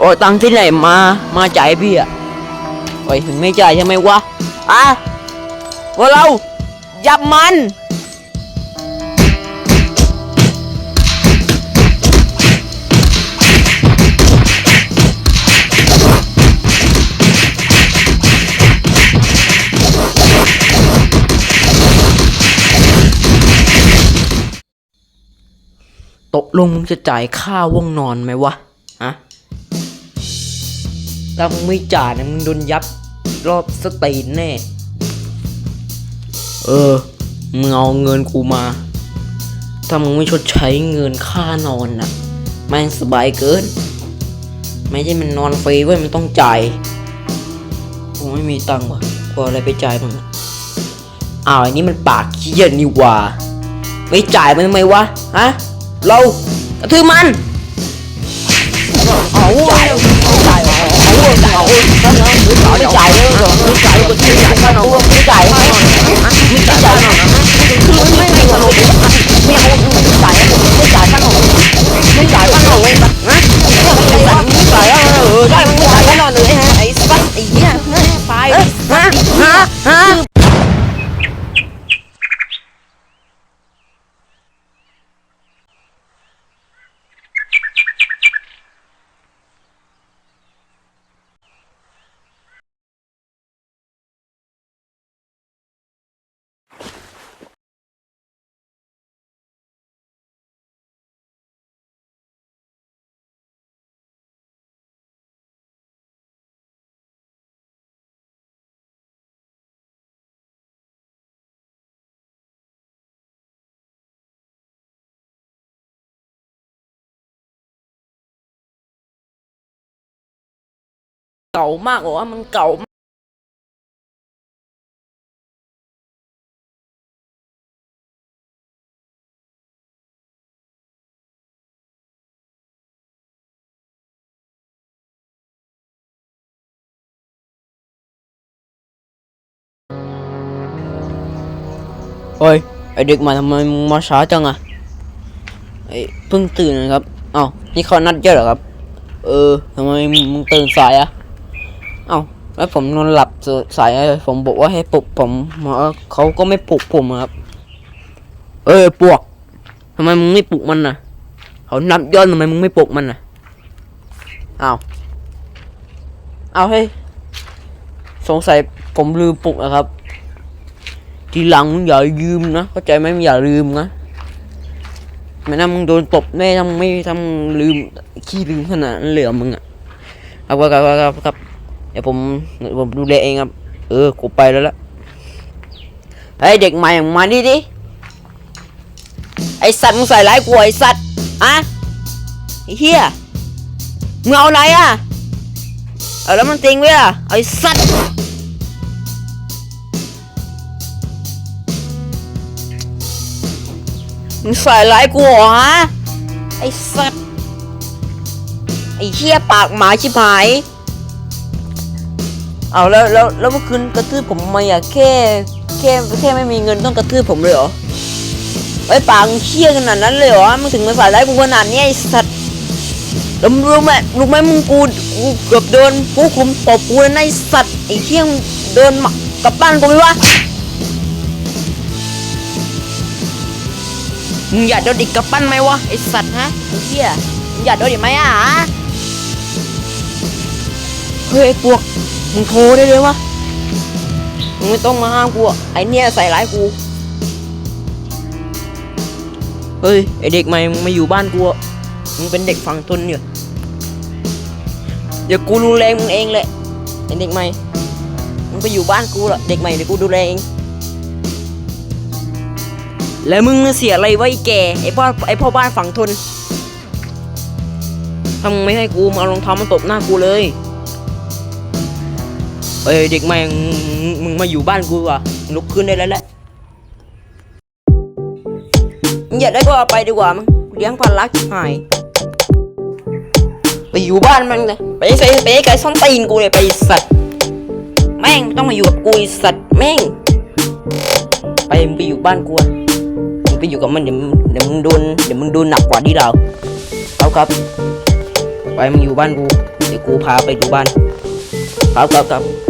เอาตังค์ที่ไหนมา มาจ่ายพี่อะโอ้ยถึงไม่จ่ายใช่ไหมวะอะพวกเรายับมันตกลงมึงจะจ่ายค่าว่องนอนไหมวะ ฮะ ถ้ามึงไม่จ่ายนะมึงโดนยับรอบสตีนแน่ เออ มึงเอาเงินกูมา ถ้ามึงไม่ชดใช้เงินค่านอนน่ะแม่งสบายเกิน ไม่ใช่มันนอนฟรีเว้ยมันต้องจ่ายกูไม่มีตังค์ว่ะกูอาอะไรไปจ่ายมึงอ้าวอันนี้มันปากเขี้ยนนี่ว่า ไม่จ่ายมันทำไมวะ ฮะ เรากระทืบมันเอา ไม่จ่ายเลยเหรอไม่จ่ายก็ไม่จ่ายก็น้องไม่จ่ายไม่ไม่จ่ายก็น้องคือไม่ไม่ไม่ไม่เอาไม่จ่ายไม่จ่ายก็น้องไม่จ่ายก็ เก่ามากเหรอวะมันเก่าเฮ้ยไอเด็กมาทำไมมึงมาช้าจังอะไอเพิ่งตื่นนะครับเอ้านี่เขานัดเยอะเหรอครับ เออทำไมมึงตื่นสายอะ เอ้าแล้วผมนอนหลับสายอะผมบอกว่าให้ปลุกผมมาเขาก็ไม่ปลุกผมอะครับ เออปวกทำไมมึงไม่ปลุกมันน่ะ เขานับยอดทำไมมึงไม่ปลุกมันน่ะเอ้าเอาเฮ้ยสงสัยผมลืมปลุกนะครับ ทีหลังมึงอย่าลืมนะเข้าใจไหมมึงอย่าลืมนะไม่นั้นมึงโดนตบแน่ถ้ามึงไม่ทำลืมขี้ลืมขนาดนั้นเลยเหรอมึงอะครับครับครับครับครับ เดี๋ยวผมผมดูแลเองครับ เออกูไปแล้วละไอ้ยเด็กใหม่มึงมาดิดิไอสัตว์มึงใส่ร้ายกูไอสัตว์อะไอเฮียมึงเอาไหนอะเอาแล้วมันติงไว้อะไอสัตว์มึงใส่ร้ายกูเหรอฮะไอ้สัตว์ไอ้เหี้ยปากหมาชิบหาย เอาแล้วแล้วแล้วเมื่อคืนกระทืบผมทำมาอะแค่แค่แค่ไม่มีเงินต้องกระทืบผมเลยเหรอไอ้ปากมึงเหี้ยขนาดนั้นเลยเหรอมึงถึงมาใส่ร้ายกูขนาดนี้ไอ้สัตว์แล้วมึงรู้ไหมรู้ไหมมึงกูกูเกือบโดนผู้คุมตบกูแล้วนะไอ้สัตว์ไอ้เหี้ยมึงโดนมากลับบ้านกูไหมวะมึงอยากโดนอีกกับปั้นไหมวะไอสัตว์ฮะไอ้เหี้ยมึงอยากโดนอีกไหมอะเฮ้ยไอ้พวก มึงโทรได้เลยวะ มึงไม่ต้องมาห้ามกูอะไอเนี่ยใส่ร้ายกู เฮ้ย ไอเด็กใหม่มึงมาอยู่บ้านกูอะมึงเป็นเด็กฝั่งทนเนี่ยเดี๋ยวกูดูแลมึงเองแหละไอเด็กใหม่ มึงไปอยู่บ้านกูละเด็กใหม่เดี๋ยวกูดูแลเอง แล้วมึงเสียอะไรไว้แกไอพ่อไอพ่อบ้านฝั่งทนถ้ามึงไม่ให้กูมาเอารองเท้ามาตบหน้ากูเลย เอ้ยเด็กใหม่มึงมึงมาอยู่บ้านกูว่ะลุกขึ้นได้แล้วแหละมึงอยากได้ก็เอาไปดีกว่ามึงเลี้ยงพันลักหายไปอยู่บ้านมันเลยไปใส่ไปไก่ส้นตีนกูเลยไปสัตว์แม่งต้องมาอยู่กับกูสัตว์แม่งไปไปอยู่บ้านกูอะมึงไปอยู่กับมันเดี๋ยวมึงเดี๋ยวมึงโดนเดี๋ยวมึงโดนหนักกว่าที่เราเอาครับ ไปมึงอยู่บ้านกูเดี๋ยวกูพาไปดูบ้านครับครับครับ